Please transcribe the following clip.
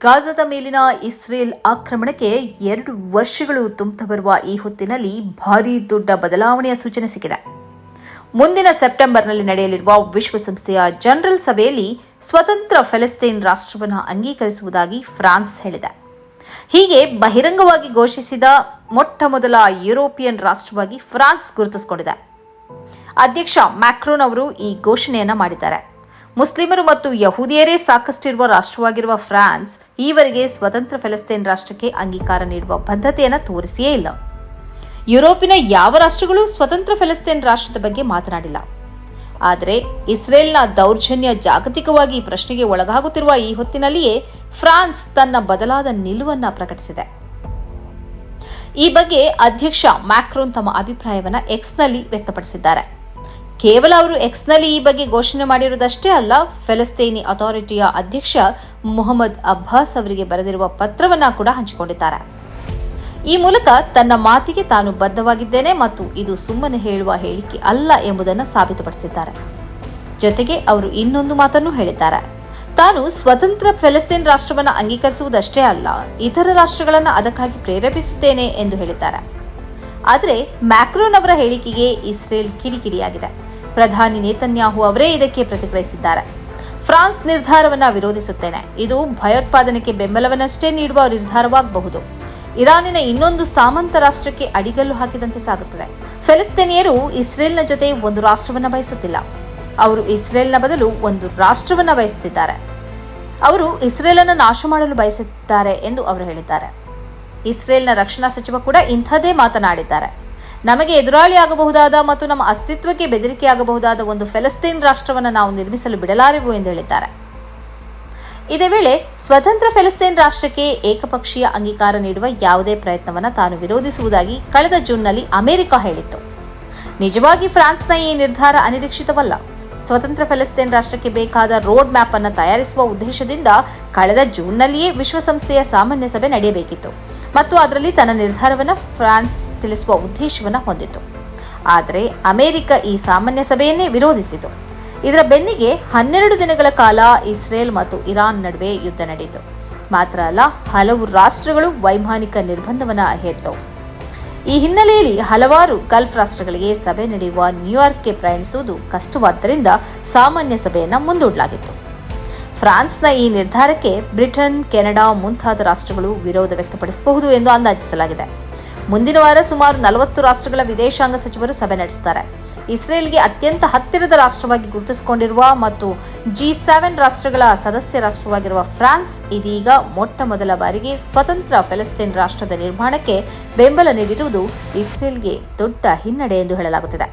ಗಾಜಾದ ಮೇಲಿನ ಇಸ್ರೇಲ್ ಆಕ್ರಮಣಕ್ಕೆ ಎರಡು ವರ್ಷಗಳು ತುಂಬುತ್ತಾ ಬರುವ ಈ ಹೊತ್ತಿನಲ್ಲಿ ಭಾರೀ ದೊಡ್ಡ ಬದಲಾವಣೆಯ ಸೂಚನೆ ಸಿಕ್ಕಿದೆ. ಮುಂದಿನ ಸೆಪ್ಟೆಂಬರ್ನಲ್ಲಿ ನಡೆಯಲಿರುವ ವಿಶ್ವಸಂಸ್ಥೆಯ ಜನರಲ್ ಸಭೆಯಲ್ಲಿ ಸ್ವತಂತ್ರ ಫೆಲೆಸ್ತೀನ್ ರಾಷ್ಟ್ರವನ್ನು ಅಂಗೀಕರಿಸುವುದಾಗಿ ಫ್ರಾನ್ಸ್ ಹೇಳಿದೆ. ಹೀಗೆ ಬಹಿರಂಗವಾಗಿ ಘೋಷಿಸಿದ ಮೊಟ್ಟ ಮೊದಲ ಯುರೋಪಿಯನ್ ರಾಷ್ಟ್ರವಾಗಿ ಫ್ರಾನ್ಸ್ ಗುರುತಿಸಿಕೊಂಡಿದೆ. ಅಧ್ಯಕ್ಷ ಮ್ಯಾಕ್ರೋನ್ ಅವರು ಈ ಘೋಷಣೆಯನ್ನ ಮಾಡಿದ್ದಾರೆ. ಮುಸ್ಲಿಮರು ಮತ್ತು ಯಹೂದಿಯರೇ ಸಾಕಷ್ಟಿರುವ ರಾಷ್ಟ್ರವಾಗಿರುವ ಫ್ರಾನ್ಸ್ ಈವರೆಗೆ ಸ್ವತಂತ್ರ ಫೆಲಸ್ತೀನ್ ರಾಷ್ಟ್ರಕ್ಕೆ ಅಂಗೀಕಾರ ನೀಡುವ ಬದ್ಧತೆಯನ್ನು ತೋರಿಸಿಯೇ ಇಲ್ಲ. ಯುರೋಪಿನ ಯಾವ ರಾಷ್ಟ್ರಗಳು ಸ್ವತಂತ್ರ ಫೆಲಸ್ತೀನ್ ರಾಷ್ಟ್ರದ ಬಗ್ಗೆ ಮಾತನಾಡಿಲ್ಲ. ಆದರೆ ಇಸ್ರೇಲ್ನ ದೌರ್ಜನ್ಯ ಜಾಗತಿಕವಾಗಿ ಪ್ರಶ್ನೆಗೆ ಒಳಗಾಗುತ್ತಿರುವ ಈ ಹೊತ್ತಿನಲ್ಲಿಯೇ ಫ್ರಾನ್ಸ್ ತನ್ನ ಬದಲಾದ ನಿಲುವನ್ನ ಪ್ರಕಟಿಸಿದೆ. ಈ ಬಗ್ಗೆ ಅಧ್ಯಕ್ಷ ಮ್ಯಾಕ್ರೋನ್ ತಮ್ಮ ಅಭಿಪ್ರಾಯವನ್ನು ಎಕ್ಸ್ನಲ್ಲಿ ವ್ಯಕ್ತಪಡಿಸಿದ್ದಾರೆ. ಕೇವಲ ಅವರು ಎಕ್ಸ್ನಲ್ಲಿ ಈ ಬಗ್ಗೆ ಘೋಷಣೆ ಮಾಡಿರುವುದಷ್ಟೇ ಅಲ್ಲ, ಫೆಲಸ್ತೀನಿ ಅಥಾರಿಟಿಯ ಅಧ್ಯಕ್ಷ ಮೊಹಮ್ಮದ್ ಅಬ್ಬಾಸ್ ಅವರಿಗೆ ಬರೆದಿರುವ ಪತ್ರವನ್ನ ಕೂಡ ಹಂಚಿಕೊಂಡಿದ್ದಾರೆ. ಈ ಮೂಲಕ ತನ್ನ ಮಾತಿಗೆ ತಾನು ಬದ್ಧವಾಗಿದ್ದೇನೆ ಮತ್ತು ಇದು ಸುಮ್ಮನೆ ಹೇಳುವ ಹೇಳಿಕೆ ಅಲ್ಲ ಎಂಬುದನ್ನು ಸಾಬೀತುಪಡಿಸಿದ್ದಾರೆ. ಜೊತೆಗೆ ಅವರು ಇನ್ನೊಂದು ಮಾತನ್ನು ಹೇಳಿದ್ದಾರೆ. ತಾನು ಸ್ವತಂತ್ರ ಫೆಲಸ್ತೀನ್ ರಾಷ್ಟ್ರವನ್ನು ಅಂಗೀಕರಿಸುವುದಷ್ಟೇ ಅಲ್ಲ, ಇತರ ರಾಷ್ಟ್ರಗಳನ್ನು ಅದಕ್ಕಾಗಿ ಪ್ರೇರೇಪಿಸುತ್ತೇನೆ ಎಂದು ಹೇಳಿದ್ದಾರೆ. ಆದರೆ ಮ್ಯಾಕ್ರೋನ್ ಅವರ ಹೇಳಿಕೆಗೆ ಇಸ್ರೇಲ್ ಕಿಡಿಕಿಡಿಯಾಗಿದೆ. ಪ್ರಧಾನಿ ನೇತನ್ಯಾಹು ಅವರೇ ಇದಕ್ಕೆ ಪ್ರತಿಕ್ರಿಯಿಸಿದ್ದಾರೆ. ಫ್ರಾನ್ಸ್ ನಿರ್ಧಾರವನ್ನ ವಿರೋಧಿಸುತ್ತೇನೆ. ಇದು ಭಯೋತ್ಪಾದನೆಗೆ ಬೆಂಬಲವನ್ನಷ್ಟೇ ನೀಡುವ ನಿರ್ಧಾರವಾಗಬಹುದು. ಇರಾನಿನ ಇನ್ನೊಂದು ಸಾಮಂತ ರಾಷ್ಟ್ರಕ್ಕೆ ಅಡಿಗಲ್ಲು ಹಾಕಿದಂತೆ ಸಾಗುತ್ತದೆ. ಫೆಲಿಸ್ತೀನಿಯರು ಇಸ್ರೇಲ್ನ ಜೊತೆ ಒಂದು ರಾಷ್ಟ್ರವನ್ನ ಬಯಸುತ್ತಿಲ್ಲ. ಅವರು ಇಸ್ರೇಲ್ನ ಬದಲು ಒಂದು ರಾಷ್ಟ್ರವನ್ನ ಬಯಸುತ್ತಿದ್ದಾರೆ. ಅವರು ಇಸ್ರೇಲನ್ನು ನಾಶ ಮಾಡಲು ಬಯಸುತ್ತಿದ್ದಾರೆ ಎಂದು ಅವರು ಹೇಳಿದ್ದಾರೆ. ಇಸ್ರೇಲ್ನ ರಕ್ಷಣಾ ಸಚಿವ ಕೂಡ ಇಂಥದೇ ಮಾತನಾಡಿದ್ದಾರೆ. ನಮಗೆ ಎದುರಾಳಿಯಾಗಬಹುದಾದ ಮತ್ತು ನಮ್ಮ ಅಸ್ತಿತ್ವಕ್ಕೆ ಬೆದರಿಕೆಯಾಗಬಹುದಾದ ಒಂದು ಫೆಲಸ್ತೀನ್ ರಾಷ್ಟ್ರವನ್ನು ನಾವು ನಿರ್ಮಿಸಲು ಬಿಡಲಾರೆವು ಎಂದು ಹೇಳಿದ್ದಾರೆ. ಇದೇ ವೇಳೆ ಸ್ವತಂತ್ರ ಫೆಲಸ್ತೀನ್ ರಾಷ್ಟ್ರಕ್ಕೆ ಏಕಪಕ್ಷೀಯ ಅಂಗೀಕಾರ ನೀಡುವ ಯಾವುದೇ ಪ್ರಯತ್ನವನ್ನು ತಾನು ವಿರೋಧಿಸುವುದಾಗಿ ಕಳೆದ ಜೂನ್ನಲ್ಲಿ ಅಮೆರಿಕ ಹೇಳಿತ್ತು. ನಿಜವಾಗಿ ಫ್ರಾನ್ಸ್ನ ಈ ನಿರ್ಧಾರ ಅನಿರೀಕ್ಷಿತವಲ್ಲ. ಸ್ವತಂತ್ರ ಫೆಲಸ್ತೀನ್ ರಾಷ್ಟ್ರಕ್ಕೆ ಬೇಕಾದ ರೋಡ್ ಮ್ಯಾಪ್ ಅನ್ನು ತಯಾರಿಸುವ ಉದ್ದೇಶದಿಂದ ಕಳೆದ ಜೂನ್ನಲ್ಲಿಯೇ ವಿಶ್ವಸಂಸ್ಥೆಯ ಸಾಮಾನ್ಯ ಸಭೆ ನಡೆಯಬೇಕಿತ್ತು. ಮತ್ತು ಅದರಲ್ಲಿ ತನ್ನ ನಿರ್ಧಾರವನ್ನು ಫ್ರಾನ್ಸ್ ತಿಳಿಸುವ ಉದ್ದೇಶವನ್ನು ಹೊಂದಿತ್ತು ಆದರೆ ಅಮೆರಿಕ ಈ ಸಾಮಾನ್ಯ ಸಭೆಯನ್ನೇ ವಿರೋಧಿಸಿತು. ಇದರ ಬೆನ್ನಿಗೆ ಹನ್ನೆರಡು ದಿನಗಳ ಕಾಲ ಇಸ್ರೇಲ್ ಮತ್ತು ಇರಾನ್ ನಡುವೆ ಯುದ್ಧ ನಡೆಯಿತು. ಮಾತ್ರ ಅಲ್ಲ, ಹಲವು ರಾಷ್ಟ್ರಗಳು ವೈಮಾನಿಕ ನಿರ್ಬಂಧವನ್ನು ಹೇರಿದವು. ಈ ಹಿನ್ನೆಲೆಯಲ್ಲಿ ಹಲವಾರು ಗಲ್ಫ್ ರಾಷ್ಟ್ರಗಳಿಗೆ ಸಭೆ ನಡೆಯುವ ನ್ಯೂಯಾರ್ಕ್ಗೆ ಪ್ರಯಾಣಿಸುವುದು ಕಷ್ಟವಾದ್ದರಿಂದ ಸಾಮಾನ್ಯ ಸಭೆಯನ್ನು ಮುಂದೂಡಲಾಗಿತ್ತು. ಫ್ರಾನ್ಸ್ನ ಈ ನಿರ್ಧಾರಕ್ಕೆ ಬ್ರಿಟನ್, ಕೆನಡಾ ಮುಂತಾದ ರಾಷ್ಟ್ರಗಳು ವಿರೋಧ ವ್ಯಕ್ತಪಡಿಸಬಹುದು ಎಂದು ಅಂದಾಜಿಸಲಾಗಿದೆ. ಮುಂದಿನ ವಾರ ಸುಮಾರು ನಲವತ್ತು ರಾಷ್ಟ್ರಗಳ ವಿದೇಶಾಂಗ ಸಚಿವರು ಸಭೆ ನಡೆಸುತ್ತಾರೆ. ಇಸ್ರೇಲ್ಗೆ ಅತ್ಯಂತ ಹತ್ತಿರದ ರಾಷ್ಟ್ರವಾಗಿ ಗುರುತಿಸಿಕೊಂಡಿರುವ ಮತ್ತು ಜಿ ಸೆವೆನ್ ರಾಷ್ಟ್ರಗಳ ಸದಸ್ಯ ರಾಷ್ಟ್ರವಾಗಿರುವ ಫ್ರಾನ್ಸ್ ಇದೀಗ ಮೊಟ್ಟ ಮೊದಲ ಬಾರಿಗೆ ಸ್ವತಂತ್ರ ಫೆಲಸ್ತೀನ್ ರಾಷ್ಟ್ರದ ನಿರ್ಮಾಣಕ್ಕೆ ಬೆಂಬಲ ನೀಡಿರುವುದು ಇಸ್ರೇಲ್ಗೆ ದೊಡ್ಡ ಹಿನ್ನಡೆ ಎಂದು ಹೇಳಲಾಗುತ್ತಿದೆ.